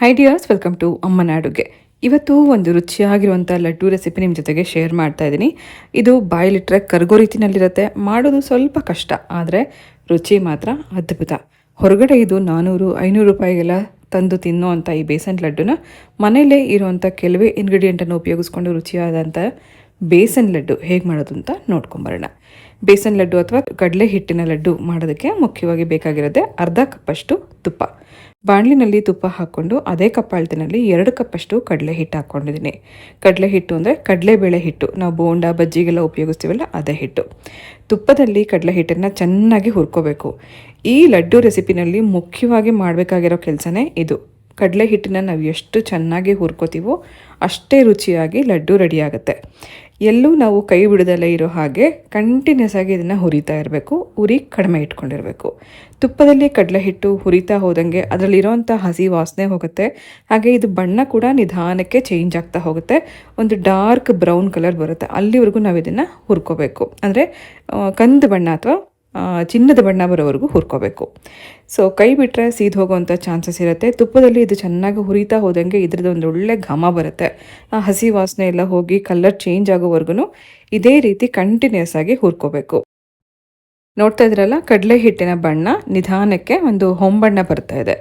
High dears welcome to ಅಮ್ಮನ ಅಡುಗೆ ಇವತ್ತು ಒಂದು ರುಚಿಯಾಗಿರುವಂಥ ಲಡ್ಡು ರೆಸಿಪಿ ನಿಮ್ಮ ಜೊತೆಗೆ ಶೇರ್ ಮಾಡ್ತಾ ಇದ್ದೀನಿ. ಇದು ಬಾಯಲ್ಲಿಟ್ಟರೆ ಕರ್ಗೋ ರೀತಿನಲ್ಲಿರುತ್ತೆ. ಮಾಡೋದು ಸ್ವಲ್ಪ ಕಷ್ಟ, ಆದರೆ ರುಚಿ ಮಾತ್ರ ಅದ್ಭುತ. ಹೊರಗಡೆ ಇದು ನಾನ್ನೂರು ಐನೂರು ರೂಪಾಯಿಗೆಲ್ಲ ತಂದು ತಿನ್ನೋ ಈ ಬೇಸನ್ ಲಡ್ಡುನ ಮನೆಯಲ್ಲೇ ಇರುವಂಥ ಕೆಲವೇ ಇಂಗ್ರೀಡಿಯೆಂಟನ್ನು ಉಪಯೋಗಿಸ್ಕೊಂಡು ರುಚಿಯಾದಂಥ ಬೇಸನ್ ಲಡ್ಡು ಹೇಗೆ ಮಾಡೋದು ಅಂತ ನೋಡ್ಕೊಂಬರೋಣ. ಬೇಸನ್ ಲಡ್ಡು ಅಥವಾ ಕಡಲೆ ಹಿಟ್ಟಿನ ಲಡ್ಡು ಮಾಡೋದಕ್ಕೆ ಮುಖ್ಯವಾಗಿ ಬೇಕಾಗಿರೋದೆ ಅರ್ಧ ಕಪ್ಪಷ್ಟು ತುಪ್ಪ. ಬಾಣಲಿನಲ್ಲಿ ತುಪ್ಪ ಹಾಕ್ಕೊಂಡು ಅದೇ ಕಪ್ಪಾಳ್ತಿನಲ್ಲಿ ಎರಡು ಕಪ್ಪಷ್ಟು ಕಡಲೆ ಹಿಟ್ಟು ಹಾಕ್ಕೊಂಡಿದ್ದೀನಿ. ಕಡಲೆ ಹಿಟ್ಟು ಅಂದರೆ ಕಡಲೆಬೇಳೆ ಹಿಟ್ಟು. ನಾವು ಬೋಂಡ, ಬಜ್ಜಿಗೆಲ್ಲ ಉಪಯೋಗಿಸ್ತೀವಲ್ಲ ಅದೇ ಹಿಟ್ಟು. ತುಪ್ಪದಲ್ಲಿ ಕಡಲೆ ಹಿಟ್ಟನ್ನು ಚೆನ್ನಾಗಿ ಹುರ್ಕೋಬೇಕು. ಈ ಲಡ್ಡು ರೆಸಿಪಿನಲ್ಲಿ ಮುಖ್ಯವಾಗಿ ಮಾಡಬೇಕಾಗಿರೋ ಕೆಲಸನೇ ಇದು. ಕಡಲೆ ಹಿಟ್ಟನ್ನ ನಾವು ಎಷ್ಟು ಚೆನ್ನಾಗಿ ಹುರ್ಕೋತೀವೋ ಅಷ್ಟೇ ರುಚಿಯಾಗಿ ಲಡ್ಡು ರೆಡಿ ಆಗುತ್ತೆ. ಎಲ್ಲೂ ನಾವು ಕೈ ಬಿಡದಲ್ಲೇ ಇರೋ ಹಾಗೆ ಕಂಟಿನ್ಯೂಸ್ ಆಗಿ ಇದನ್ನು ಹುರಿತಾ ಇರಬೇಕು, ಉರಿ ಕಡಿಮೆ ಇಟ್ಕೊಂಡಿರಬೇಕು. ತುಪ್ಪದಲ್ಲಿ ಕಡಲೆ ಹಿಟ್ಟು ಹುರಿತಾ ಹೋದಂಗೆ ಅದರಲ್ಲಿರೋವಂಥ ಹಸಿ ವಾಸನೆ ಹೋಗುತ್ತೆ. ಹಾಗೆ ಇದು ಬಣ್ಣ ಕೂಡ ನಿಧಾನಕ್ಕೆ ಚೇಂಜ್ ಆಗ್ತಾ ಹೋಗುತ್ತೆ. ಒಂದು ಡಾರ್ಕ್ ಬ್ರೌನ್ ಕಲರ್ ಬರುತ್ತೆ. ಅಲ್ಲಿವರೆಗೂ ನಾವು ಇದನ್ನು ಹುರ್ಕೋಬೇಕು. ಅಂದರೆ ಕಂದು ಬಣ್ಣ ಅಥವಾ ಚಿನ್ನದ ಬಣ್ಣ ಬರೋವರೆಗೂ ಹುರ್ಕೋಬೇಕು. ಸೊ ಕೈ ಬಿಟ್ಟರೆ ಸೀದ್ ಹೋಗುವಂಥ ಚಾನ್ಸಸ್ ಇರುತ್ತೆ. ತುಪ್ಪದಲ್ಲಿ ಇದು ಚೆನ್ನಾಗಿ ಹುರಿತಾ ಹೋದಂಗೆ ಇದ್ರದ್ದು ಒಂದು ಒಳ್ಳೆ ಘಮ ಬರುತ್ತೆ. ಆ, ಹಸಿ ವಾಸನೆ ಎಲ್ಲ ಹೋಗಿ ಕಲರ್ ಚೇಂಜ್ ಆಗೋವರೆಗೂ ಇದೇ ರೀತಿ ಕಂಟಿನ್ಯೂಸ್ ಆಗಿ ಹುರ್ಕೋಬೇಕು. ನೋಡ್ತಾ ಇದ್ರಲ್ಲ, ಕಡಲೆ ಹಿಟ್ಟಿನ ಬಣ್ಣ ನಿಧಾನಕ್ಕೆ ಒಂದು ಹೊಂಬಣ್ಣ ಬರ್ತಾ ಇದೆ.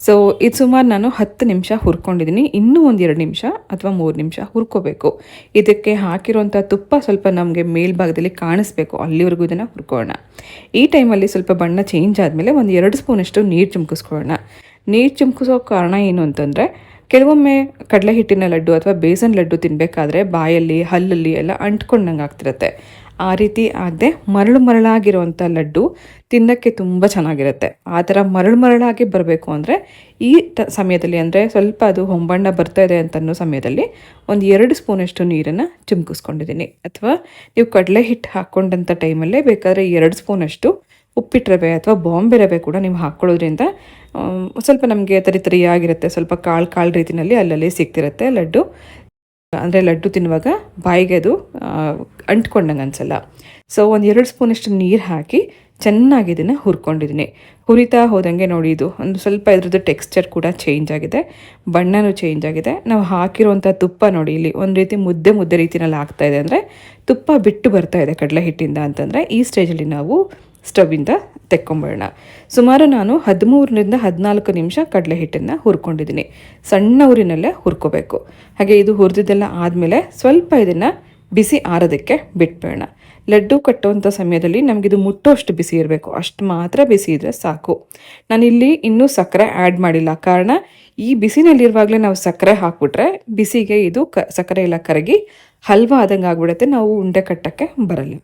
ಸೊ ಇದು ಸುಮಾರು ನಾನು ಹತ್ತು ನಿಮಿಷ ಹುರ್ಕೊಂಡಿದ್ದೀನಿ ಇನ್ನೂ ಒಂದು ಎರಡು ನಿಮಿಷ ಅಥವಾ ಮೂರು ನಿಮಿಷ ಹುರ್ಕೋಬೇಕು. ಇದಕ್ಕೆ ಹಾಕಿರುವಂಥ ತುಪ್ಪ ಸ್ವಲ್ಪ ನಮಗೆ ಮೇಲ್ಭಾಗದಲ್ಲಿ ಕಾಣಿಸ್ಬೇಕು. ಅಲ್ಲಿವರೆಗೂ ಇದನ್ನು ಹುರ್ಕೋಣ ಈ ಟೈಮಲ್ಲಿ ಸ್ವಲ್ಪ ಬಣ್ಣ ಚೇಂಜ್ ಆದಮೇಲೆ ಒಂದು ಎರಡು ಸ್ಪೂನಷ್ಟು ನೀರು ಚುಮ್ಕಿಸ್ಕೊಳ್ಳೋಣ. ನೀರು ಚುಮ್ಕಿಸೋ ಕಾರಣ ಏನು ಅಂತಂದರೆ, ಕೆಲವೊಮ್ಮೆ ಕಡಲೆ ಹಿಟ್ಟಿನ ಲಡ್ಡು ಅಥವಾ ಬೇಸನ್ ಲಡ್ಡು ತಿನ್ನಬೇಕಾದ್ರೆ ಬಾಯಲ್ಲಿ, ಹಲ್ಲಲ್ಲಿ ಎಲ್ಲ ಅಂಟ್ಕೊಂಡಂಗೆ ಆಗ್ತಿರುತ್ತೆ. ಆ ರೀತಿ ಆಗದೆ ಮರಳು ಮರಳಾಗಿರುವಂಥ ಲಡ್ಡು ತಿನ್ನೋಕ್ಕೆ ತುಂಬ ಚೆನ್ನಾಗಿರುತ್ತೆ. ಆ ಥರ ಮರಳು ಮರಳಾಗಿ ಬರಬೇಕು ಅಂದರೆ ಈ ಟ ಸಮಯದಲ್ಲಿ ಅಂದರೆ ಸ್ವಲ್ಪ ಅದು ಹೊಂಬಣ್ಣ ಬರ್ತಾ ಇದೆ ಅಂತ ಅನ್ನೋ ಸಮಯದಲ್ಲಿ ಒಂದು ಎರಡು ಸ್ಪೂನಷ್ಟು ನೀರನ್ನು ಚಿಮ್ಕಿಸ್ಕೊಂಡಿದ್ದೀನಿ. ಅಥವಾ ನೀವು ಕಡಲೆ ಹಿಟ್ಟು ಹಾಕ್ಕೊಂಡಂಥ ಟೈಮಲ್ಲೇ ಬೇಕಾದರೆ ಎರಡು ಸ್ಪೂನಷ್ಟು ಉಪ್ಪಿಟ್ಟು ರವೆ ಅಥವಾ ಬಾಂಬೆ ರವೆ ಕೂಡ ನೀವು ಹಾಕ್ಕೊಳ್ಳೋದ್ರಿಂದ ಸ್ವಲ್ಪ ನಮಗೆ ತರಿ ತರಿಯಾಗಿರುತ್ತೆ ಸ್ವಲ್ಪ ಕಾಳು ಕಾಳು ರೀತಿಯಲ್ಲಿ ಅಲ್ಲಲ್ಲಿ ಸಿಗ್ತಿರುತ್ತೆ ಲಡ್ಡು. ಅಂದರೆ ಲಡ್ಡು ತಿನ್ನುವಾಗ ಬಾಯಿಗೆ ಅದು ಅಂಟ್ಕೊಂಡಂಗೆ ಅನ್ಸಲ್ಲ. ಸೊ ಒಂದು ಎರಡು ಸ್ಪೂನಷ್ಟು ನೀರು ಹಾಕಿ ಚೆನ್ನಾಗಿ ಇದನ್ನು ಹುರ್ಕೊಂಡಿದ್ದೀನಿ ಹುರಿತಾ ಹೋದಂಗೆ ನೋಡಿ ಇದು, ಒಂದು ಸ್ವಲ್ಪ ಇದ್ರದ್ದು ಟೆಕ್ಸ್ಚರ್ ಕೂಡ ಚೇಂಜ್ ಆಗಿದೆ. ಬಣ್ಣನೂ ಚೇಂಜ್ ಆಗಿದೆ. ನಾವು ಹಾಕಿರುವಂಥ ತುಪ್ಪ ನೋಡಿ ಇಲ್ಲಿ, ಒಂದು ರೀತಿ ಮುದ್ದೆ ಮುದ್ದೆ ರೀತಿನಲ್ಲಿ ಇದೆ ಅಂದರೆ ತುಪ್ಪ ಬಿಟ್ಟು ಬರ್ತಾ ಇದೆ ಕಡಲೆ ಹಿಟ್ಟಿಂದ ಅಂತಂದರೆ ಈ ಸ್ಟೇಜಲ್ಲಿ ನಾವು ಸ್ಟವ್ವಿಂದ ತೆಕ್ಕೊಂಬರೋಣ. ಸುಮಾರು ನಾನು ಹದಿಮೂರರಿಂದ ಹದಿನಾಲ್ಕು ನಿಮಿಷ ಕಡಲೆ ಹಿಟ್ಟನ್ನು ಹುರ್ಕೊಂಡಿದ್ದೀನಿ. ಸಣ್ಣ ಊರಿನಲ್ಲೇ ಹುರ್ಕೋಬೇಕು. ಹಾಗೆ ಇದು ಹುರಿದಿದ್ದೆಲ್ಲ ಆದಮೇಲೆ ಸ್ವಲ್ಪ ಇದನ್ನು ಬಿಸಿ ಆರೋದಕ್ಕೆ ಬಿಟ್ಬೇಡ ಲಡ್ಡು ಕಟ್ಟುವಂಥ ಸಮಯದಲ್ಲಿ ನಮಗಿದು ಮುಟ್ಟೋಷ್ಟು ಬಿಸಿ ಇರಬೇಕು. ಅಷ್ಟು ಮಾತ್ರ ಬಿಸಿ ಇದ್ದರೆ ಸಾಕು. ನಾನಿಲ್ಲಿ ಇನ್ನೂ ಸಕ್ಕರೆ ಆ್ಯಡ್ ಮಾಡಿಲ್ಲ. ಕಾರಣ ಈ ಬಿಸಿನಲ್ಲಿರುವಾಗಲೇ ನಾವು ಸಕ್ಕರೆ ಹಾಕ್ಬಿಟ್ರೆ ಬಿಸಿಗೆ ಇದು ಕ, ಸಕ್ಕರೆ ಎಲ್ಲ ಕರಗಿ ಹಲ್ವಾ ಆದಂಗೆ ಆಗ್ಬಿಡುತ್ತೆ. ನಾವು ಉಂಡೆ ಕಟ್ಟೋಕ್ಕೆ ಬರಲ್ಲ.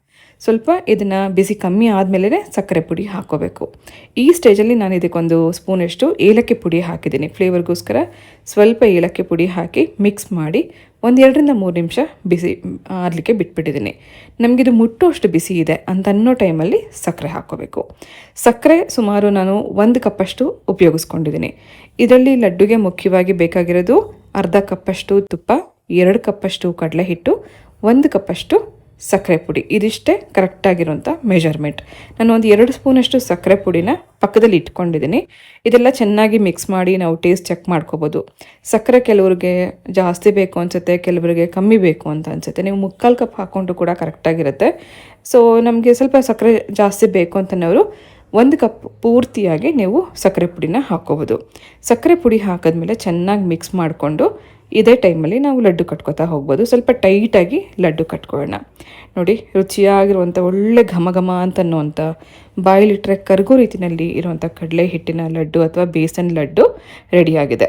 ಸ್ವಲ್ಪ ಇದನ್ನು ಬಿಸಿ ಕಮ್ಮಿ ಆದಮೇಲೆ ಸಕ್ಕರೆ ಪುಡಿ ಹಾಕೋಬೇಕು. ಈ ಸ್ಟೇಜಲ್ಲಿ ನಾನು ಇದಕ್ಕೊಂದು ಸ್ಪೂನಷ್ಟು ಏಲಕ್ಕಿ ಪುಡಿ ಹಾಕಿದ್ದೀನಿ. ಫ್ಲೇವರ್ಗೋಸ್ಕರ ಸ್ವಲ್ಪ ಏಲಕ್ಕಿ ಪುಡಿ ಹಾಕಿ ಮಿಕ್ಸ್ ಮಾಡಿ ಒಂದು ಎರಡರಿಂದ ಮೂರು ನಿಮಿಷ ಬಿಸಿ ಆರಲಿಕ್ಕೆ ಬಿಟ್ಬಿಟ್ಟಿದ್ದೀನಿ. ನಮಗಿದು ಮುಟ್ಟುವಷ್ಟು ಬಿಸಿ ಇದೆ ಅಂತ ಅನ್ನೋ ಟೈಮಲ್ಲಿ ಸಕ್ಕರೆ ಹಾಕ್ಕೋಬೇಕು ಸಕ್ಕರೆ ಸುಮಾರು ನಾನು ಒಂದು ಕಪ್ಪಷ್ಟು ಉಪಯೋಗಿಸ್ಕೊಂಡಿದ್ದೀನಿ. ಇದರಲ್ಲಿ ಲಡ್ಡುಗೆ ಮುಖ್ಯವಾಗಿ ಬೇಕಾಗಿರೋದು ಅರ್ಧ ಕಪ್ಪಷ್ಟು ತುಪ್ಪ, ಎರಡು ಕಪ್ಪಷ್ಟು ಕಡಲೆ ಹಿಟ್ಟು ಒಂದು ಕಪ್ಪಷ್ಟು ಸಕ್ಕರೆ ಪುಡಿ. ಇದಿಷ್ಟೇ ಕರೆಕ್ಟಾಗಿರುವಂಥ ಮೆಜರ್ಮೆಂಟ್ ನಾನು ಒಂದು ಎರಡು ಸ್ಪೂನಷ್ಟು ಸಕ್ಕರೆ ಪುಡಿನ ಪಕ್ಕದಲ್ಲಿ ಇಟ್ಕೊಂಡಿದ್ದೀನಿ. ಇದೆಲ್ಲ ಚೆನ್ನಾಗಿ ಮಿಕ್ಸ್ ಮಾಡಿ ನಾವು ಟೇಸ್ಟ್ ಚೆಕ್ ಮಾಡ್ಕೋಬೋದು. ಸಕ್ಕರೆ ಕೆಲವ್ರಿಗೆ ಜಾಸ್ತಿ ಬೇಕು ಅನಿಸುತ್ತೆ, ಕೆಲವರಿಗೆ ಕಮ್ಮಿ ಬೇಕು ಅಂತ ಅನಿಸುತ್ತೆ. ನೀವು ಮುಕ್ಕಾಲು ಕಪ್ ಹಾಕ್ಕೊಂಡು ಕೂಡ ಕರೆಕ್ಟಾಗಿರುತ್ತೆ ಸೊ ನಮಗೆ ಸ್ವಲ್ಪ ಸಕ್ಕರೆ ಜಾಸ್ತಿ ಬೇಕು ಅಂತನವರು ಒಂದು ಕಪ್ ಪೂರ್ತಿಯಾಗಿ ನೀವು ಸಕ್ಕರೆ ಪುಡಿನ ಹಾಕ್ಕೋಬೋದು. ಸಕ್ಕರೆ ಪುಡಿ ಹಾಕಿದ್ಮೇಲೆ ಚೆನ್ನಾಗಿ ಮಿಕ್ಸ್ ಮಾಡಿಕೊಂಡು ಇದೇ ಟೈಮಲ್ಲಿ ನಾವು ಲಡ್ಡು ಕಟ್ಕೋತಾ ಹೋಗ್ಬೋದು. ಸ್ವಲ್ಪ ಟೈಟಾಗಿ ಲಡ್ಡು ಕಟ್ಕೊಳ್ಳೋಣ. ನೋಡಿ, ರುಚಿಯಾಗಿರುವಂಥ, ಒಳ್ಳೆ ಘಮ ಘಮ ಅಂತನ್ನುವಂಥ ಬಾಯಿಲಿಟ್ರೆ ಕರ್ಗೋ ರೀತಿಯಲ್ಲಿ ಇರುವಂಥ ಕಡಲೆ ಹಿಟ್ಟಿನ ಲಡ್ಡು ಅಥವಾ ಬೇಸನ್ ಲಡ್ಡು ರೆಡಿಯಾಗಿದೆ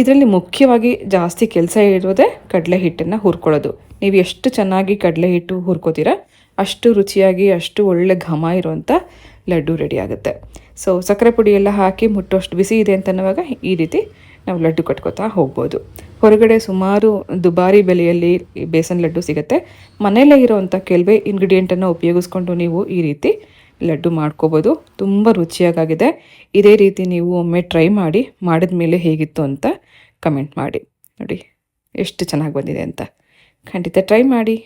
ಇದರಲ್ಲಿ ಮುಖ್ಯವಾಗಿ ಜಾಸ್ತಿ ಕೆಲಸ ಇರೋದೇ ಕಡಲೆ ಹಿಟ್ಟನ್ನು ಹುರ್ಕೊಳ್ಳೋದು. ನೀವು ಎಷ್ಟು ಚೆನ್ನಾಗಿ ಕಡಲೆ ಹಿಟ್ಟು ಹುರ್ಕೋತೀರ, ಅಷ್ಟು ರುಚಿಯಾಗಿ, ಅಷ್ಟು ಒಳ್ಳೆ ಘಮ ಇರುವಂಥ ಲಡ್ಡು ರೆಡಿ ಆಗುತ್ತೆ. ಸೊ ಸಕ್ಕರೆ ಪುಡಿ ಎಲ್ಲ ಹಾಕಿ ಮುಟ್ಟೋಷ್ಟು ಬಿಸಿ ಇದೆ ಅಂತನ್ನುವಾಗ ಈ ರೀತಿ ನಾವು ಲಡ್ಡು ಕಟ್ಕೋತಾ ಹೋಗ್ಬೋದು. ಹೊರಗಡೆ ಸುಮಾರು ದುಬಾರಿ ಬೆಲೆಯಲ್ಲಿ ಬೇಸನ್ ಲಡ್ಡು ಸಿಗುತ್ತೆ. ಮನೆಯಲ್ಲೇ ಇರೋವಂಥ ಕೆಲವೇ ಇಂಗ್ರೀಡಿಯೆಂಟನ್ನು ಉಪಯೋಗಿಸ್ಕೊಂಡು ನೀವು ಈ ರೀತಿ ಲಡ್ಡು ಮಾಡ್ಕೋಬೋದು. ತುಂಬ ರುಚಿಯಾಗಿದೆ ಇದೇ ರೀತಿ ನೀವು ಒಮ್ಮೆ ಟ್ರೈ ಮಾಡಿ ಮಾಡಿದ ಮೇಲೆ ಹೇಗಿತ್ತು ಅಂತ ಕಮೆಂಟ್ ಮಾಡಿ. ನೋಡಿ, ಎಷ್ಟು ಚೆನ್ನಾಗಿ ಬಂದಿದೆ ಅಂತ. ಖಂಡಿತ ಟ್ರೈ ಮಾಡಿ.